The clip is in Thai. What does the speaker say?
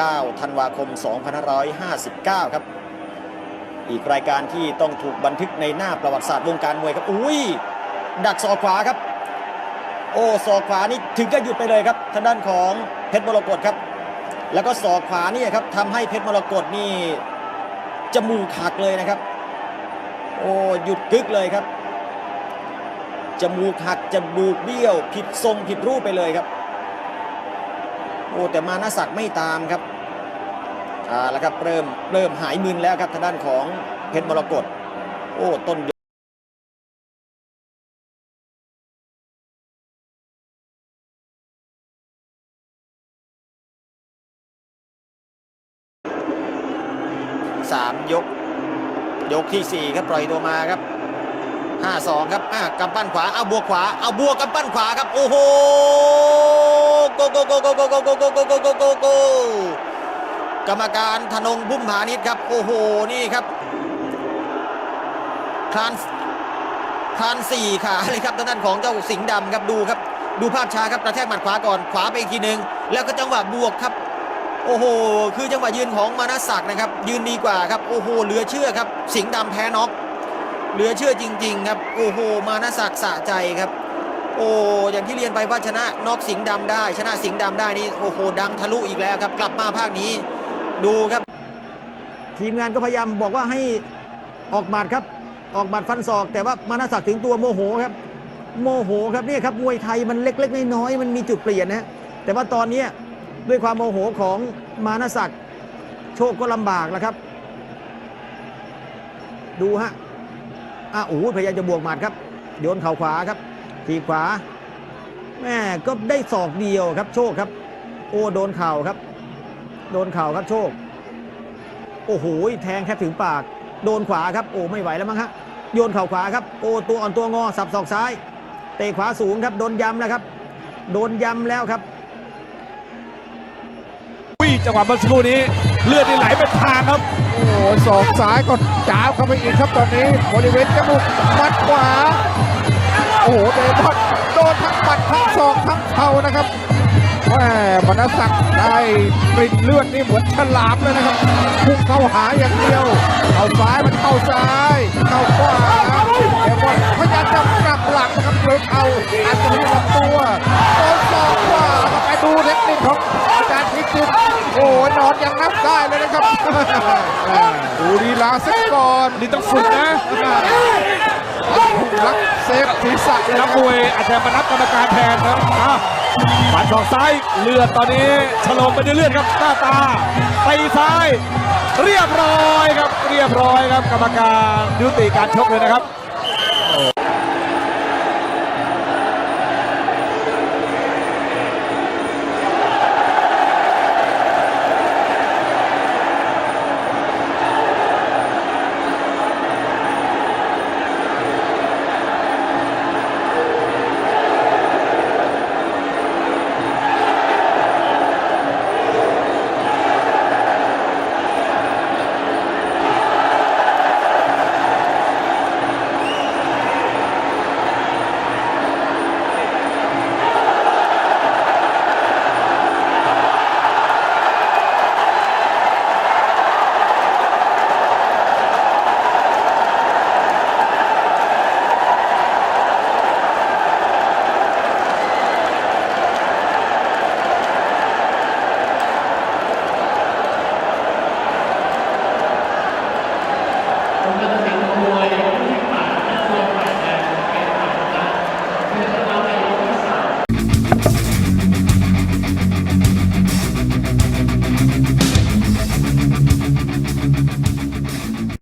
9 ธันวาคม 2559 ครับ อีกรายการที่ต้องถูกบันทึกในหน้าประวัติศาสตร์วงการมวยครับ อุ้ย ดักศอกขวาครับ โอ้ศอกขวานี่ถึงก็หยุดไปเลยครับ ทางด้านของเพชรมรกตครับ แล้วก็ศอกขวานี่ครับทำให้เพชรมรกตนี่จมูกหักเลยนะครับ โอ้หยุดกึกเลยครับ จมูกหักจมูกเบี้ยว ผิดทรงผิดรูปไปเลยครับ โอ้แต่มานาศักดิ์ไม่ตามครับ อ่าแล้วครับเริ่มเริ่มหายมึนแล้วครับทางด้านของเพชรมรกตโอ้ต้นยกสามยก ยกที่สี่ครับปล่อยตัวมาครับห้าสองครับอะกำปั้นขวาเอาบวกขวาเอาบวกกำปั้นขวาครับโอ้โหกโกโกโกโกโกโกโกโกโกโกโกโก กรรมการธนงบุ้มผานิชครับ โอ้โห นี่ครับคลานคลานสี่ขาเลยครับทางด้านของเจ้าสิงห์ดำครับดูครับ ดูภาพช้าครับกระแทกหมัดขวาก่อนขวาไปอีกทีหนึ่งแล้วก็จังหวะบวกครับ โอ้โห คือจังหวะยืนของมานาศักนะครับ ยืนดีกว่าครับ โอ้โห เหลือเชื่อครับ สิงห์ดำแพ้น็อกเหลือเชื่อจริง ๆ ครับ โอ้โห มานาศักสะใจครับ โอ้อย่างที่เรียนไปว่าชนะน็อกสิงห์ดำได้ ชนะสิงห์ดำได้นี่โอ้โหดังทะลุอีกแล้วครับ กลับมาภาคนี้ ดูครับ ทีมงานก็พยายามบอกว่าให้ออกหมัดครับ ออกหมัดฟันศอก แต่ว่ามานาศักดิ์ถึงตัวโมโหครับ โมโหครับเนี่ยครับมวยไทยมันเล็ก ๆ น้อยๆมันมีจุดเปลี่ยนนะแต่ว่าตอนนี้ด้วยความโมโหของมานาศักดิ์โชคก็ลำบากแล้วครับ ดูฮะอะโอ้โหพยายามจะบวกหมัดครับโยนเข่าขวาครับทีขวาแม่ก็ได้ศอกเดียวครับ โชคครับ โอ้โดนเข่าครับ โดนเข่าครับโชค โอ้โหแทงแทบถึงปาก โดนขวาครับ โอ้ไม่ไหวแล้วมั้งฮะโยนเข่าขวาครับ โอ้ตัวอ่อนตัวงอสับศอกซ้ายเตะขวาสูงครับโดนย้ำแล้วครับ โดนย้ำแล้วครับวิ่งจังหวะเมื่อสักครู่นี้ เลือดนี่ไหลเป็นทางครับ โอ้โหศอกซ้ายก็จ้าบเข้าไปอีกครับตอนนี้บริเวณจมูกหมัดขวา โอ้โหเดมอนโดนทั้งหมัดทั้งศอกทั้งเข่านะครับ แม่บรรณศักดิ์ได้กลิ่นเลือดนี่เหมือนฉลามเลยนะครับพุ่งเข้าหาอย่างเดียว เข้าซ้ายมันเข้าซ้าย เข้าขวาเดมอนพยายามจะกลับหลังนะครับโดยเข่าอาจจะมีลำตัวโดนศอกขวาครับไปดูเทคนิคของอาจารย์พิจิตรโอ้โหนอนยังนับได้เลยนะครับดูลีลาสักก่อนนี่ต้องฝึกนะรักเซฟศีรษะเลยนันะกมวยอาจจะมานับกรรมการแทนนะอ้าว ปัดศอกซ้ายเลือดตอนนี้ฉลองไปด้วยเลือดครับหน้าตาตีซ้าย เรียบร้อยครับ เรียบร้อยครับกรรมการยุติการชกเลยนะครับ